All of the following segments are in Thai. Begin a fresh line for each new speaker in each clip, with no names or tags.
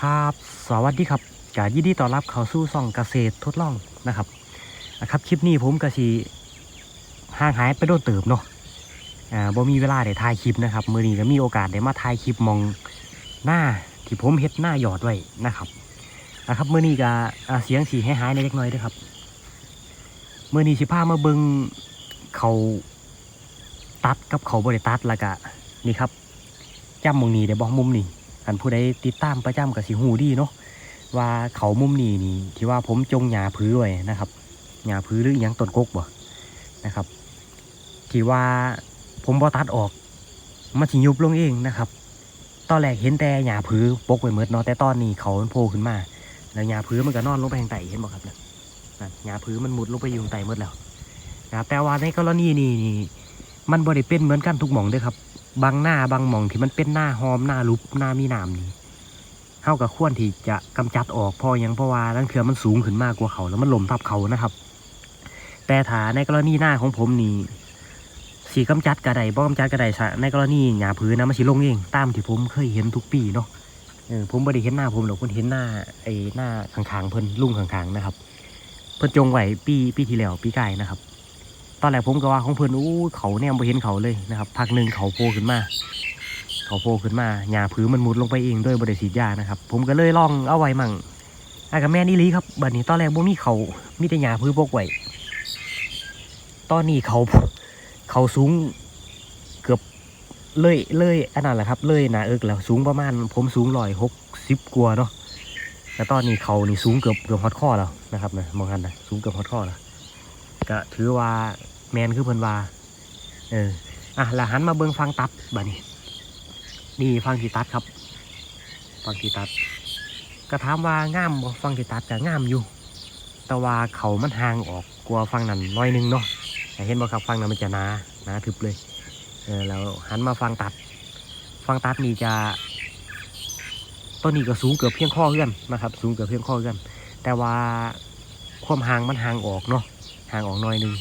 ครับ สวัสดีครับกายินดีต้อนรับเข้าสู่ซ่องเกษตรทดลองนะครับนะครับ คลิปนี้ผมก็สิห่างหายไปโดนเติบเนาะอ่าบ่มีเวลาได้ถ่ายคลิปนะครับมือนี้ก็มีโอกาสได้มาถ่ายคลิปมองหน้าที่ผมเฮ็ดหน้าหยอดไว้นะครับนะครับมือนี้ก็เสียงสีให้หายในเล็กน้อยด้วยครับมือนี้สิพามาเบิงเขาตัดกับเขาบ่ได้ตัดแล้วก็นี่ครับจำมองนี้ได้บ่มุมนี้ อันผู้ใดติดตามประจำกับสิหูดีเนาะว่าเขามุมนี้นี่ที่ว่าผมจงหญ้าพื้นไว้นะครับหญ้าพื้นหรืออยังต้นกกบ่นะครับ ที่ว่าผมบ่ตัดออกมันสิยุบลงเองนะครับ ตอนแรกเห็นแต่หญ้าพื้นปกไว้หมดเนาะแต่ตอนนี้เขาโผล่ขึ้นมา แล้วหญ้าพื้นมันก็นอนลงไปทางใต้เห็นบ่ครับเนี่ยหญ้าพื้นมันมุดลงไปอยู่ทางใต้หมดแล้วนะครับแต่ว่าในกรณีนี้นี่มันบ่ได้เป็นเหมือนกันทุกหม่องด้อครับ บางหน้าบางหมองที่มันเป็นหน้าหอมหน้าลุบหน้ามีน้ำนี่เท่ากับควรที่จะกำจัดออกพอยังเพราะว่าลังเถื่อมันสูงขึ้นมากกว่าเขา แล้วมันหล่มทับเขานะครับ แต่ถ้าในกรณีหน้าของผมนี่สีกำจัดกระไดบ่กำจัดกระไดซะในกรณีหญ้าพื้นนะมันสิลงเองตามที่ผมเคยเห็นทุกปีเนาะเออผมบ่ได้เห็นหน้าผมหรอกผมเห็นหน้าไอ้หน้าข้างๆเพิ่นลุงข้างๆนะครับ เพิ่นจงไหวปีปีที่แล้วปีกายนะครับ ตอนแรกผมก็ว่าของเพิ่อนอู้เขาเนี่ยบ่เห็นเขาเลยนะครับพักหนึ่งเขาโผล่ขึ้นมา เขาโผล่ขึ้นมาหญ้าผือมันมุดลงไปเองด้วยบริสีดยานะครับ ผมก็เลยลองเอาไว้มั่งอากาแม่นอีหลีครับบัดนี้ตอนแรกบ่มีเขามีแต่หญ้าผือปกไว้ตอนนี้เขาเขาสูงเกือบเลยเลยอันนั้นแหละครับ เลยหนาเอิกแล้วสูงประมาณ ผมสูงร้อยหกสิบกว่าเนาะแต่ตอนนี้เขานี่สูงเกือบเกือบฮอดข้อแล้วนะครับนะมองกันนะสูงเกือบฮอดข้อแล้ว ก็ถือว่าแมนคือเพิ่นว่าเอออะแล้วหันมาเบิ่งฟังตัดบัดนี้นี่ฟังที่ตัดครับ ฟังที่ตัด ก็ถามว่างามบ่ฟังที่ตัดก็งามอยู่ แต่ว่าเขามันห่างออกกลัวฟังนั้นน้อยนึงเนาะแต่เห็นบ่ครับฟังนั้นมันจะหนาหนาทึบเลยเออแล้วหันมาฟังตัด ฟังตัดนี่จะต้นนี้ก็สูงเกือบเพียงข้อเอื้อนนะครับ สูงเกือบเพียงข้อเอื้อนแต่ว่าความห่างมันห่างออกเนาะ ห่างออกหน่อยหนึง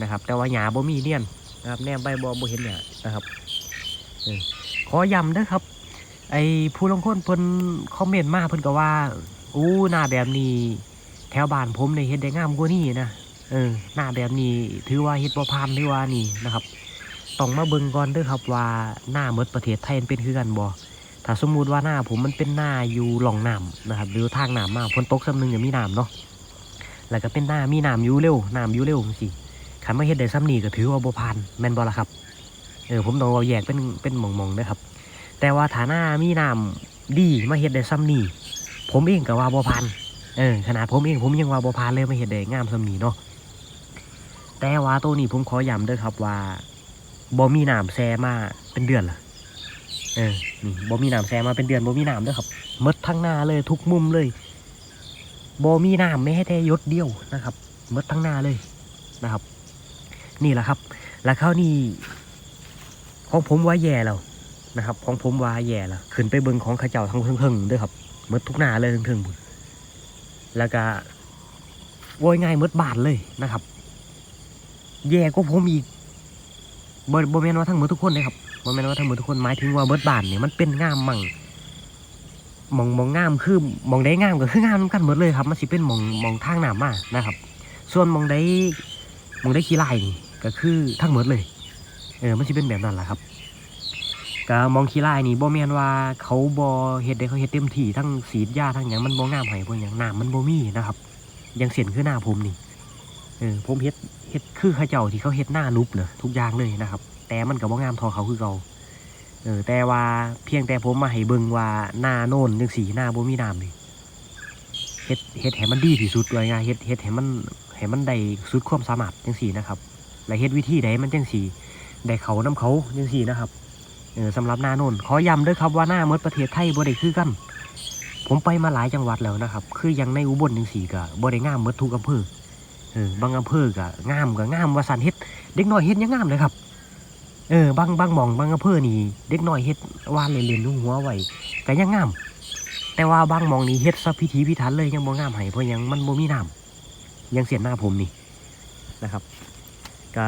นะครับ แต่ว่าหญ้าบ่มีเนียนนะครับแนมใบบ่บ่เห็นหญ้านะครับขอย้ำเด้อครับ ไอ้ผู้ลงคนเพิ่นคอมเมนต์มาเพิ่นก็ว่าอู้หน้าแบบนี้แถวบ้านผมเนี่ยเฮ็ดได้งามกว่านี้นะเออหน้าแบบนี้ถือว่าเฮ็ดบ่ผ่านหรือว่านี่นะครับต้องมาเบิ่งก่อนเด้อครับว่าหน้าหมดประเทศไทยมันเป็นคือกันบ่ถ้าสมมุติว่าหน้าผมมันเป็นหน้าอยู่หล่องน้ำนะครับหรือทางน้ำมาฝนตกซ้ำหนึงอย่ามีน้ำเนาะ แล้วก็เป็นหน้ามีน้ำยูเร็วน้ำยูเร็วสิขันมาเฮ็ดได้ซ้ำนี่ก็ถือว่าบ่ผ่านแม่นบ่ละครับเออผมต้องเอาแยกเป็นเป็นมองๆนะครับ แต่ว่าฐานะมีน้ำดีมาเฮ็ดได้ซ้ำนี่ผมเองก็ว่าบ่ผ่านเออขนาดผมเองผมยังว่าบ่ผ่านเลยมาเฮ็ดได้งามซ้ำนี่เนาะแต่ว่าตัวนี้ผมขอย้ำเด้อครับว่าบ่มีน้ำแซมาเป็นเดือนละเออนี่บ่มีน้ำแซมาเป็นเดือนบ่มีน้ำเด้อครับมดทั้งหน้าเลยทุกมุมเลย บมีน้ำไม่ให้แต่ยศเดียวนะครับมดทั้งหน้าเลยนะครับ นี่แหละครับ แล้วเข้านี่ของผมว่าแย่แล้วนะครับ ของผมว่าแย่แล้วขึ้นไปเบิงของข้าเจ้าทั้งเทิงๆด้วยครับมดทุกหน้าเลยเทิงๆบุญแล้วก็โวยง่ายมดบาทเลยนะครับ แย่กว่าผมอีกบ่บ่แม่นว่าทั้งหมดทุกคนเลยครับบ่แม่นว่าทั้งหมดทุกคนหมายถึงว่าเบิดบานเนี่ยมันเป็นงามมั่ง มองมองงามคือมองได้งามก็คืองามกันหมดเลยครับ มันสิเป็นมองมองทางหนามากนะครับ ส่วนมองได้มองได้ขี้ลายนี่ก็คือทั้งหมดเลยเออมันสิเป็นแบบนั้นแหละครับก็มองขี้ลายนี่บ่แม่นว่าเขาบ่เฮ็ดได้เขาเฮ็ดเต็มที่ทั้งสีดยาทั้งหยังมันบ่งามให้พวกหยังน้ำมันบ่มีนะครับยังเสียนคือหน้าผมนี่เออผมเฮ็ดเฮ็ดคือเขาเจ้าที่เขาเฮ็ดหน้าลุบเนอะทุกอย่างเลยนะครับ แต่มันก็บ่งามทอเขาคือเก่า เออแต่ว่าเพียงแต่ผมมาให้เบิ่งว่าหน้าโน่นจังสีหน้าบ่มีน้ำนี่เฮ็ดเฮ็ดให้มันดีที่สุดเลยไงเฮ็ดเฮ็ดให้มันให้มันได้สุดความสามารถจังสีนะครับ และเฮ็ดวิธีใดมันจังสีได้เขาน้ำเขาจังสีนะครับเออสำหรับหน้าโน่นขอย้ำด้วยครับว่าหน้าเมดประเทศไทยบ่ได้คือกัน ผมไปมาหลายจังหวัดแล้วนะครับ คือยังในอุบลจังสีก็บ่ได้งามเมดทุกอำเภอเออบางอำเภอก็งามก็งามว่าสันเฮ็ดเด็กน้อยเฮ็ดยังงามเลยครับ เออบางบางหมองบางอำเภอนี่ เด็กน้อยเฮ็ดวานเล่นๆนุ่งหัวไว้ก็ยังงาม แต่ว่าบางหมองนี่เฮ็ดซะพิธีพิถันเลยยังบ่งามให้เพราะยังมันบ่มีน้ำยังเสียหน้าผมนี่นะครับก็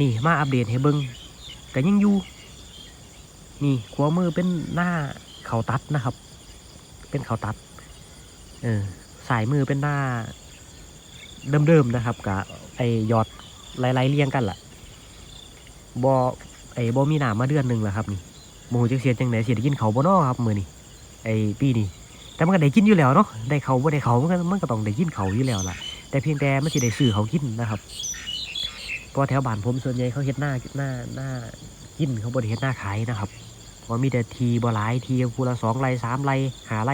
นี่มาอัปเดตให้เบิ่งก็ยังอยู่นี่ขวามือเป็นหน้าเขาตัดนะครับ เป็นเขาตัด เออสายมือเป็นหน้าเดิมๆนะครับกับไอยอดไล่ๆเรียงกันล่ะ บอไอบอมีหนามมาเดือนหนึ่งแล้วครับนี่โมโหจักเสียจังไหนเสียได้กินเขาบ่นอครับมือนี่ไอปีนี้แต่มันก็ได้กินอยู่แล้วเนาะได้เขาบ่ได้เขามันก็มันก็ต้องได้กินเขาอยู่แล้วล่ะ แต่เพียงแต่มันสิได้ซื้อเขากินนะครับเพราะแถวบ้านผมส่วนใหญ่เขาเฮ็ดหน้าหน้าหน้ากินเขาบ่ได้เฮ็ดหน้าขายนะครับเพราะมีแต่ทีบ่หลายทีคูละสองไรสามไรหาไร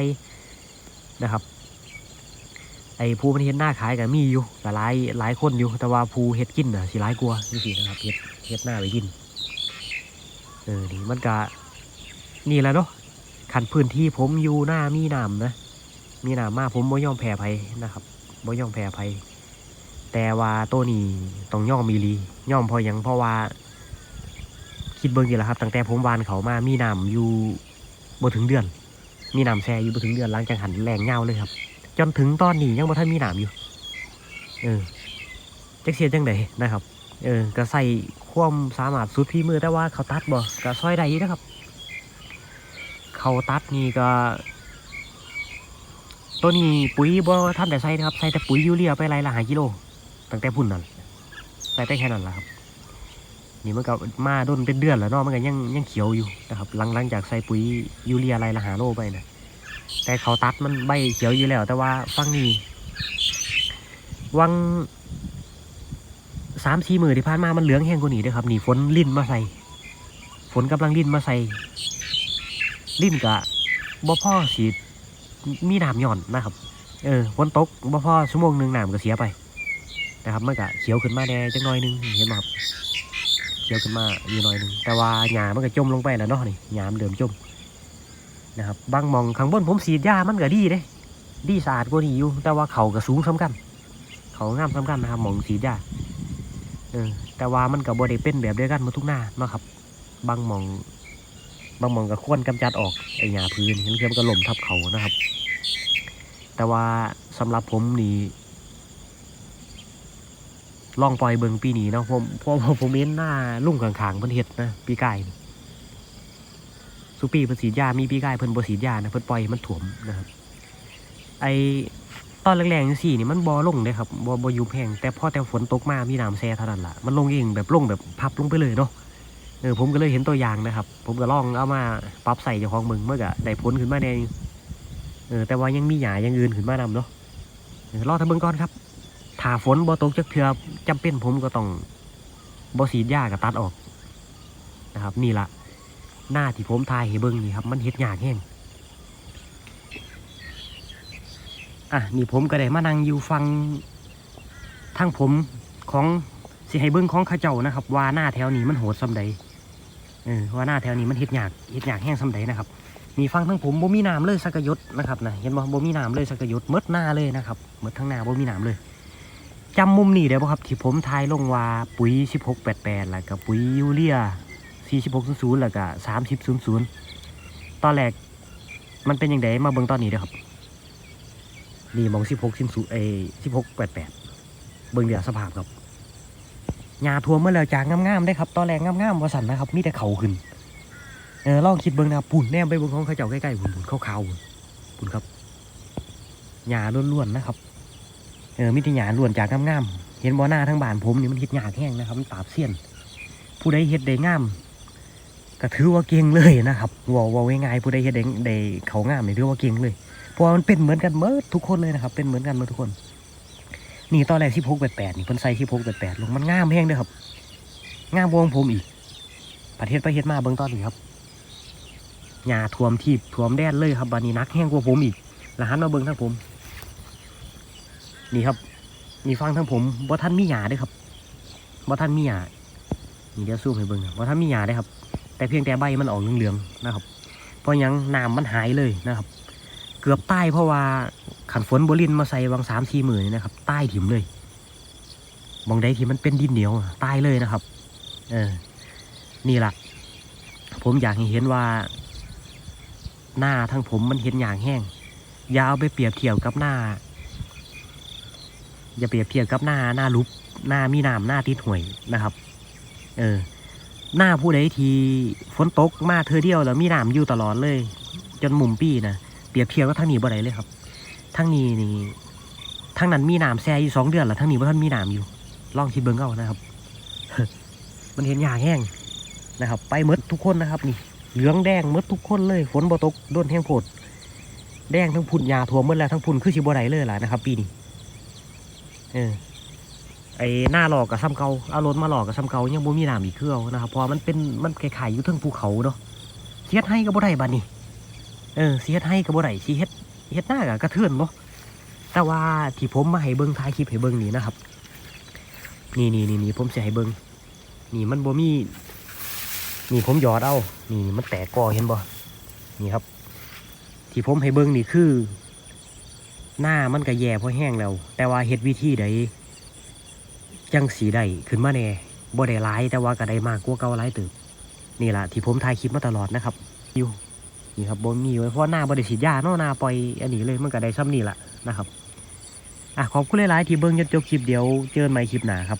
นะครับ ไอ้ผู้มันเฮ็ดหน้าขายก็มีอยู่ก็หลายหลายคนอยู่ แต่ว่าผู้เฮ็ดกินน่ะสิหลายกว่านี่สินะครับเฮ็ดเฮ็ดหน้าไปกินเออนี่มันก็นี่แหละเนาะขันพื้นที่ผมอยู่หน้ามีน้ำนะ มีน้ำมากผมบ่ย่อมแพ้ภัยนะครับบ่ย่อมแพ้ภัยแต่ว่าตัวนี้ต้องย่อมมีลีย่อมพอยังเพราะว่า คิดเบิ่งอยู่แล้วครับตั้งแต่ผมวานเขามามีน้ำอยู่บ่ถึงเดือน มีน้ำแช่อยู่บ่ถึงเดือนหลังจากหันแรงเงาเลยครับ จนถึงตอนนี้ยังบ่ทันมีหนามอยู่ เออจักเสียจังไดนะครับ เออก็ใส่ความสามารถสุดพี่มือแต่ว่าเขาตัดบ่ก็ซอยได้นะครับ เขาตัดนี่ก็ ตัวนี้ปุ๋ยบ่ท่านแต่ใส่นะครับใส่แต่ปุ๋ยยูเรียไปไรละหากิโลตั้งแต่พุ่นนั่นใส่ได้แค่นั้นแหละครับนี่มันก็มาด้นเป็นเดือนแล้วเนาะมันก็ยังยังเขียวอยู่นะครับหลังหลังจากใส่ปุ๋ยยูเรียไรละหาโลไปนะ แต่เขาตัดมันใบเขียวอยู่แล้ว แต่ว่าฟังนี่วังสามสี่มือที่ผ่านมามันเหลืองแห้งกว่านี้ด้วยครับนี่ฝนลิ่นมาใส่ฝนกำลังลิ่นมาใส่ลิ่นกะบ่พ่อสีมีน้ำหย่อนนะครับ เออฝนตกบ่พ่อชั่วโมงหนึ่งน้ำก็เสียไปนะครับมันกะเขียวขึ้นมาแดงจังน้อยนึงเห็นไหมครับเขียวขึ้นมาอยู่หน่อยนึงแต่ว่าหญ้ามันก็จมลงไปแล้วเนาะนี่หญ้ามันเริ่มจม นะครับบางมองข้างบนผมสีดยามันก็ดีเด้ดีสะอาดกว่านี้อยู่ แต่ว่าเขาก็สูงสำคัญเขางามสำคัญนะครับมองสีดยาเออแต่ว่ามันกับบริเป็นแบบเดียวกันมาทุกหน้านะครับ บางมอง บางมองก็ควรกำจัดออกไอ้หญ้าพื้นเห็นเคือมันก็หล่มทับเขานะครับ แต่ว่าสำหรับผมนี่ลองปล่อยเบิงปีนี้เนาะผมเพราะว่าผมเห็นหน้าลุ่งขางๆเพิ่นเฮ็ดนะปีกายนี่ สุปีเพิ่นสีดยามีปีกายเพิ่นบ่สีดยานะเพิ่นปล่อยมันถ่วมนะครับ ไอตอนแรงๆจังซี่นี่มันบ่ลงเด้ครับบ่บ่ยุบแห้งแต่พอแต่ฝนตกมามีน้ำแซ่เท่านั้นล่ะมันลงเองแบบลงแบบพับลงไปเลยเนาะเออผมก็เลยเห็นตัวอย่างนะครับ ผมก็ลองเอามาปรับใส่เจ้าของมึงเมื่อก็ได้ผลขึ้นมาแน่เออแต่ว่ายังมีหยาอย่างอื่นขึ้นมานำเนาะเออรอทำเบิงก่อนครับถ้าฝนบ่ตกจักเทื่อจำเป็นผมก็ต้องบ่สีดยาก็ตัดออกนะครับ นี่ล่ะ หน้าที่ผมทายให้เบิ่งนี่ครับมันเฮ็ดยากแห้งอะนี่ผมก็ได้มานั่งอยู่ฟังทางผมของสิให้เบิ่งของข้าเจ้านะครับ ว่าหน้าแถวนี้มันโหดส่ำใดเออว่าหน้าแถวนี้มันเฮ็ดยากเฮ็ดยากแห้งส่ำใดนะครับนี่ฟังทั้งผมบ่มีน้ำเลยสักยศนะครับนะเห็นบ่บ่มีน้ำเลยสักยศมดหน้าเลยนะครับมดทั้งหน้าบ่มีน้ำเลยจำมุมนี้ได้บ่ะครับที่ผมทายลงว่าปุ๋ย 1688แล้วก็ปุ๋ยยูเรีย 4600แล้วก็3000ตอนแรกมันเป็นอยังไงมาเบิ่งตอนนี้เด้อครับ นี่มอง 16 10เอ้1688 เบิ่งเดี๋ยวสภาพครับหญ้าท่วเมื่อแล้วจางงามๆได้ครับ ตอนแรกงามๆว่าสั่นนะครับ มีแต่เขาขึ้น เออลองคิดเบิ่งนะปุ่นแนมไปเบิ่งของเขาเจ้าใกล้ๆปุ่นปุ่นขาวๆปุ่นปุ่นครับหญ้าล้วนๆนะครับ เออมีแต่หญ้าล้วนจากงามๆเห็นบ่หน้าทั้งบ้านผมนี่มันเฮ็ดหญ้าแห้งนะครับมันปราบเสี้ยน ผู้ใดเฮ็ดได้งาม ก็ถือว่าเก่งเลยนะครับว่าว่าง่ายผู้ใดเฮ็ดได้ได้เขางามนี่ถือว่าเก่งเลย เพราะว่ามันเป็นเหมือนกันเมื่อทุกคนเลยนะครับ เป็นเหมือนกันเมื่อทุกคน นี่ตอนแรกที่พกแปดแปดนี่เพิ่นใส่ที่พกแปดแปดลงมันงามแห้งเด้อครับงามวงผมอีกประเทศไปเฮ็ดมาเบิ่งตอนนี้ครับหญ้าท่วมทีบท่วมแดนเลยครับบานี้นักแห้งกว่าผมอีกแล้วหันมาเบิ่งทั้งผม นี่ครับนี่ฟังทั้งผมบ่ท่านมีหญ้าด้อครับบ่ท่านมีหญ้านี่เดี๋ยวซูมให้เบิ่งว่าถ้ามีหญ้าได้ครับ แต่เพียงแต่ใบมันออกเหลืองๆนะครับ เพราะยังน้ำมันหายเลยนะครับ เกือบใตายเพราะว่าขันฝนบรินมาใส่วังสามสี่หมื่นนะครับใตายถิ่มเลยมองได้ที่มันเป็นดินเหนียวอะตายเลยนะครับ เออ นี่ล่ะผมอยากเห็นว่า หน้าทั้งผมมันเห็นอย่างแห้งอย่าเอาไปเปรียบเทียบกับหน้า อย่าเปรียบเทียบกับหน้าหน้าลุบหน้ามีน้ำหน้าติดห่วยนะครับ เออ หน้าผู้ใดทีฝนตกมาเธอเดียวแล้วมีน้ำอยู่ตลอดเลย จนมุมปีนะเปรียบเทียบกับทางนี้บ่ได้เลยครับทางนี้นี่ทางนั้นมีน้ำแซ่อยู่สองเดือนแล้วทางนี้บ่ทันมีน้ำอยู่ลองคิดเบิ่งเอานะครับ มันเห็นยากแห้งนะครับ ไปหมดทุกคนนะครับ นี่ เหลืองแดงหมดทุกคนเลย ฝนบ่ตกโดนแห้งโพดแดงทั้งพุ่นยาท่วมหมดแล้วทั้งพุ่นคือสิบ่ได้เลยล่ะนะครับ ปีนี้เออ ไอ้หน้าหลอกกับซ้ำเกาเอารถมาหลอกกับซ้ำเกายังบ่มีน้ำอีกคือเอานะครับเพราะมันเป็นมันคล้ายอยู่เทิงภูเขาเนาะเสียดให้ก็บ่ได้บัดนี้เออเสียดให้ก็บ่ได้สิเฮ็ดเฮ็ดหน้าก็กระเทือนเนาะแต่ว่าที่ผมมาให้เบิ่งถ่ายคลิปให้เบิ่งนี่นะครับ นี่นี่นี่นี่ผมสิให้เบิ่งนี่มันบ่มีนี่ผมหยอดเอา นี่มันแตกกอเห็นบ่นี่ครับ ที่ผมให้เบิ่งนี่คือ หน้ามันก็แย่เพราะแห้งแล้ว แต่ว่าเฮ็ดวิธีใด จังสีได้ขึ้นมาแน่บ่ได้ร้ายแต่ว่าก็ได้มากกว่าเก่าหลายติบนี่แหละที่ผมถ่ายคลิปมาตลอดนะครับอยู่นี่ครับบ่มีไว้เพราะหน้าบ่ได้ฉีดยาเนาะหน้าปล่อยอันนี้เลยมันก็ได้ซ้ำนี่แหละนะครับอะขอบคุณหลายๆที่เบิ่งจนจบคลิปเดี๋ยวเจอกันใหม่คลิปหน้าครับ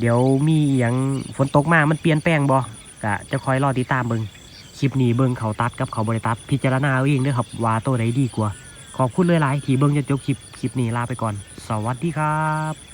เดี๋ยวมีอหยังฝนตกมามันเปลี่ยนแปลงบ่ก็จะคอยรอติดตามเบิ่งคลิปนี้เบิ่งเขาตัดกับเขาบ่ได้ตัดพิจารณาเอาเองด้อครับว่าตัวใดดีกว่า ขอบคุณหลายๆที่เบิ่งจนจบคลิปคลิปนี้ลาไปก่อน สวัสดีครับ